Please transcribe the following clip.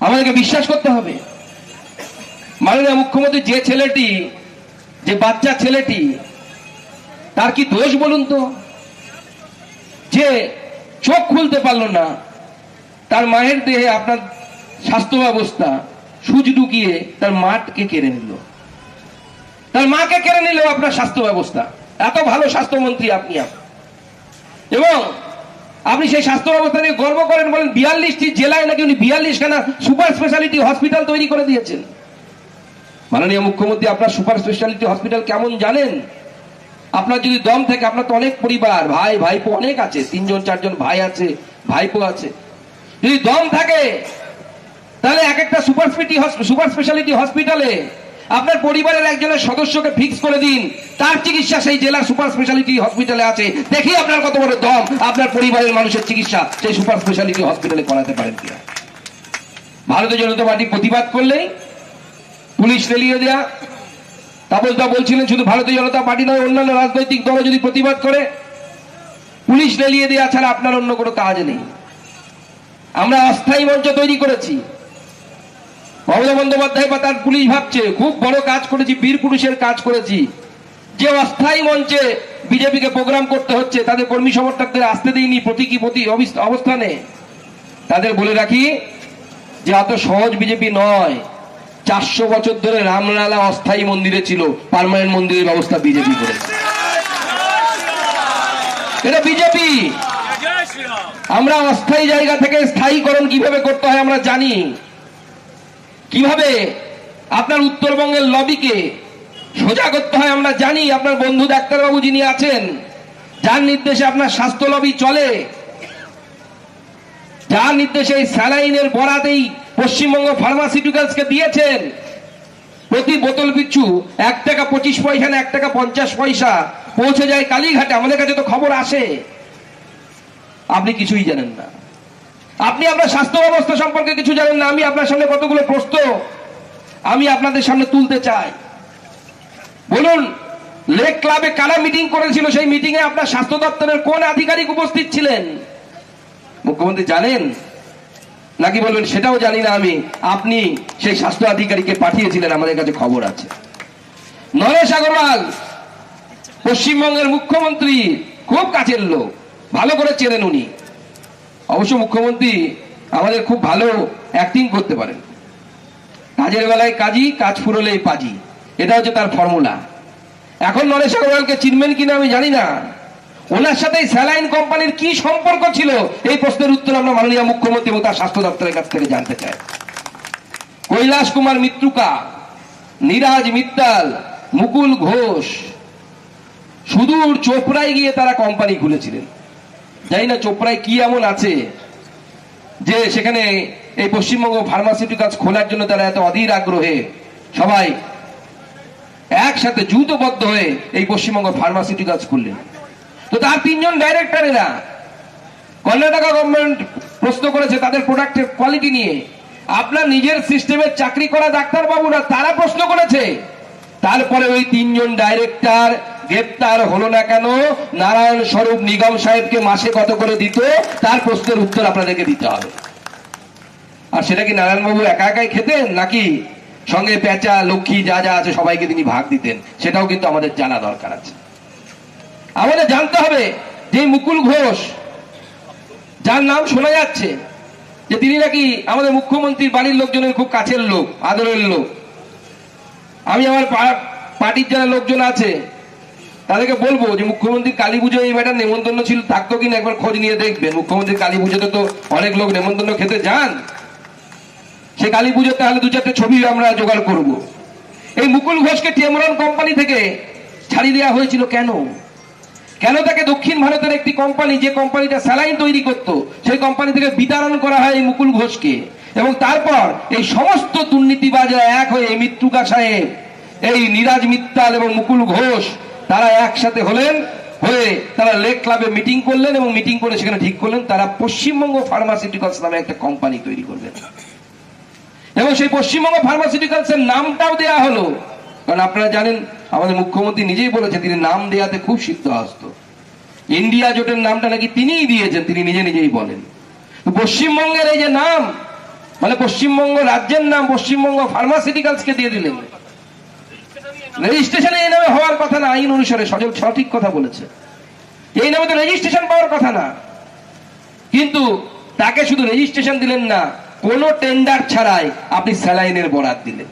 আমাদেরকে বিশ্বাস করতে হবে। মাননীয় মুখ্যমন্ত্রী, যে ছেলেটি, যে বাচ্চা ছেলেটি, তার কি দোষ বলুন তো? যে চোখ খুলতে পারল না, তার মায়ের দেহে আপনার স্বাস্থ্য ব্যবস্থা সুচ ঢুকিয়ে তার মাকে কেড়ে নিল। তার মাকে কেড়ে নিল আপনার স্বাস্থ্য ব্যবস্থা। এত ভালো স্বাস্থ্যমন্ত্রী আপনি আপ- এবং আপনি সেই স্বাস্থ্য ব্যবস্থা নিয়ে গর্ব করেন বলেন, বিয়াল্লিশটি জেলায় নাকি উনি বিয়াল্লিশ খানা সুপার স্পেশালিটি হসপিটাল তৈরি করে দিয়েছেন? মাননীয় মুখ্যমন্ত্রী, আপনার সুপার স্পেশালিটি হসপিটাল কেমন জানেন? আপনার যদি দম থাকে, আপনার তো অনেক পরিবার, ভাই, ভাইপো অনেক আছে, তিনজন, চারজন ভাই আছে, ভাইপো আছে। যদি দম থাকে, তাহলে এক একটা সুপার সুপার স্পেশালিটি হসপিটালে আপনার পরিবারের একজনের সদস্যকে ফিক্স করে দিন। তার চিকিৎসা সেই জেলার সুপার স্পেশালিটি হসপিটালে আছে। দেখি আপনার কত বড় দম। আপনার পরিবারের মানুষের চিকিৎসা সেই সুপার স্পেশালিটি হসপিটালে করাতে পারেন কিনা। ভারতীয় জনতা পার্টি প্রতিবাদ করলেই পুলিশ রেলিয়ে দেয়া। তাপসদা বলছিলেন, শুধু ভারতীয় জনতা পার্টি নয়, অন্যান্য রাজনৈতিক দল যদি প্রতিবাদ করে, পুলিশ রেলিয়ে দেওয়া ছাড়া আপনার অন্য কোনো কাজ নেই। আমরা অস্থায়ী মঞ্চ তৈরি করেছি। মমতা বন্দ্যোপাধ্যায় বা তার পুলিশ ভাবছে খুব বড় কাজ করেছি বীর পুরুষের কাজ করেছি। যে অস্থায়ী মঞ্চে বিজেপিকে প্রোগ্রাম করতে হচ্ছে তাদের কর্মী সমর্থকদের আসতে দিইনি প্রতীকী প্রতি অবিস- অবস্থানে। তাদের বলে রাখি যে এত সহজ বিজেপি নয়। চারশো বছর ধরে রামলালা অস্থায়ী মন্দিরে ছিল পার্মানেন্ট মন্দিরের ব্যবস্থা বিজেপি করেছে। এটা বিজেপি। আমরা অস্থায়ী জায়গা থেকে স্থায়ীকরণ কীভাবে করতে হয় আমরা জানি। কীভাবে আপনার উত্তরবঙ্গের লবিকে সোজা করতে হয় আমরা জানি, আপনার বন্ধু ডাক্তারবাবু যিনি আছেন, যার নির্দেশে আপনার স্বাস্থ্য লবি চলে, যার নির্দেশে এই স্যালাইনের বরাতেই পশ্চিমবঙ্গ ফার্মাসিউটিক্যালসকে দিয়েছেন। প্রতি বোতল পিছু এক টাকা পঁচিশ পয়সা না এক টাকা পঞ্চাশ পয়সা পৌঁছে যায় কালীঘাটে। আমাদের কাছে তো খবর আসে। আপনি কিছুই জানেন না। আপনি আপনার স্বাস্থ্য ব্যবস্থা সম্পর্কে কিছু জানেন না, আমি আপনার সামনে কতগুলো প্রশ্ন আমি আপনাদের সামনে তুলতে চাই। বলুন, লেক ক্লাবে কারা মিটিং করেছিল? সেই মিটিং এ আপনার স্বাস্থ্য দপ্তরের কোন আধিকারিক উপস্থিত ছিলেন? মুখ্যমন্ত্রী জানেন? নাকি বলবেন, সেটাও জানি না আমি। আপনি সেই স্বাস্থ্য আধিকারিককে পাঠিয়েছিলেন, আমাদের কাছে খবর আছে। নরেশ আগরওয়াল, পশ্চিমবঙ্গের মুখ্যমন্ত্রী, খুব কাছের লোক। ভালো করে চেনেন উনি। অবশ্য মুখ্যমন্ত্রী আমাদের খুব ভালো অ্যাক্টিং করতে পারেন। কাজের বেলায় কাজী কাজ ফুরলে পাজি। এটা হচ্ছে তার ফর্মুলা এখন নরেশ আগরওয়ালকে চিনবেন কিনা আমি জানি না। ওনার সাথে স্যালাইন কোম্পানির কি সম্পর্ক ছিল? এই প্রশ্নের উত্তর আমরা মাননীয় মুখ্যমন্ত্রী এবং তার স্বাস্থ্য দপ্তরের কাছ থেকে জানতে চাই। কৈলাস কুমার মিত্রুকা, নিরাজ মিত্তাল, মুকুল ঘোষ, সুদূর চোপড়ায় গিয়ে তারা কোম্পানি খুলেছিলেন। জানি না চোপড়ায় কি এমন আছে যে সেখানে এই পশ্চিমবঙ্গ ফার্মাসিউটিক্যালস খোলার জন্য তারা এত অধীর আগ্রহে সবাই একসাথে জুতবদ্ধ হয়ে এই পশ্চিমবঙ্গ ফার্মাসিউটিক্যালস খুললেন। তো তার তিনজন ডাইরেক্টরেরা কর্ণাটকা গভর্নমেন্ট প্রশ্ন করেছে তাদের প্রোডাক্টের কোয়ালিটি নিয়ে। আপনার নিজের সিস্টেমের চাকরি করা ডাক্তারবাবুরা তারা প্রশ্ন করেছে। তারপরে ওই তিনজন ডাইরেক্টর গ্রেপ্তার হলো না কেন? নারায়ণ স্বরূপ নিগম সাহেবকে মাসে কত করে দিত? তার প্রশ্নের উত্তর আপনাদেরকে দিতে হবে। আর সেটা কি নারায়ণবাবু একা একাই খেতেন, নাকি সঙ্গে পেঁচা, লক্ষ্মী যা যা আছে সবাইকে তিনি ভাগ দিতেন? সেটাও কিন্তু আমাদের জানা দরকার আছে। আমাদের জানতে হবে যে মুকুল ঘোষ, যার নাম শোনা যাচ্ছে, যে তিনি নাকি আমাদের মুখ্যমন্ত্রীর বাড়ির লোকজনের খুব কাছের লোক, আদরের লোক। আমি আমার পার্টির যারা লোকজন আছে তাদেরকে বলব যে মুখ্যমন্ত্রী কালী পুজো এই ম্যাটার নেমন্তন্ন ছিল, থাকতো কিনা একবার খোঁজ নিয়ে দেখবেন। মুখ্যমন্ত্রী কালী পুজোতে তো অনেক লোক নেমন্তন্ন খেতে যান। সে কালী পুজোর তাহলে দু চারটে ছবি আমরা জোগাড় করব। এই মুকুল ঘোষকে টেমরন কোম্পানি থেকে ছাড়িয়ে দেওয়া হয়েছিল কেন? কেন তাকে দক্ষিণ ভারতের একটি কোম্পানি, যে কোম্পানিটা স্যালাইন তৈরি করত, সেই কোম্পানি থেকে বিতরণ করা হয় এই মুকুল ঘোষকে। এবং তারপর এই সমস্ত দুর্নীতিবাজরা এক হয়ে এই মৃত্যুকা সাহেব, এই নিরাজ মিত্তাল এবং মুকুল ঘোষ তারা একসাথে হলেন, হয়ে তারা লেক ক্লাবে মিটিং করলেন এবং মিটিং করে সেখানে ঠিক করলেন, তারা পশ্চিমবঙ্গ ফার্মাসিউটিক্যালস নামে একটা কোম্পানি তৈরি করবেন। এবং সেই পশ্চিমবঙ্গ ফার্মাসিউটিক্যালস এর নামটাও দেয়া হলো। কারণ আপনারা জানেন, আমাদের মুখ্যমন্ত্রী নিজেই বলেছে তিনি নাম দেয়াতে খুব সিদ্ধহস্ত। ইন্ডিয়া জোটের নামটা নাকি তিনিই দিয়েছেন, তিনি নিজে নিজেই বলেন। পশ্চিমবঙ্গের এই যে নাম মানে পশ্চিমবঙ্গ রাজ্যের নাম, পশ্চিমবঙ্গ ফার্মাসিউটিক্যালসকে দিয়ে দিলেন। রেজিস্ট্রেশন এই নামে হওয়ার কথা না, আইন অনুসারে সজল সঠিক কথা বলেছে। এই নামে তো রেজিস্ট্রেশন পাওয়ার কথা না। কিন্তু তাকে শুধু রেজিস্ট্রেশন দিলেন না, কোনো টেন্ডার ছাড়াই আপনি স্যালাইনের বরাদ দিলেন।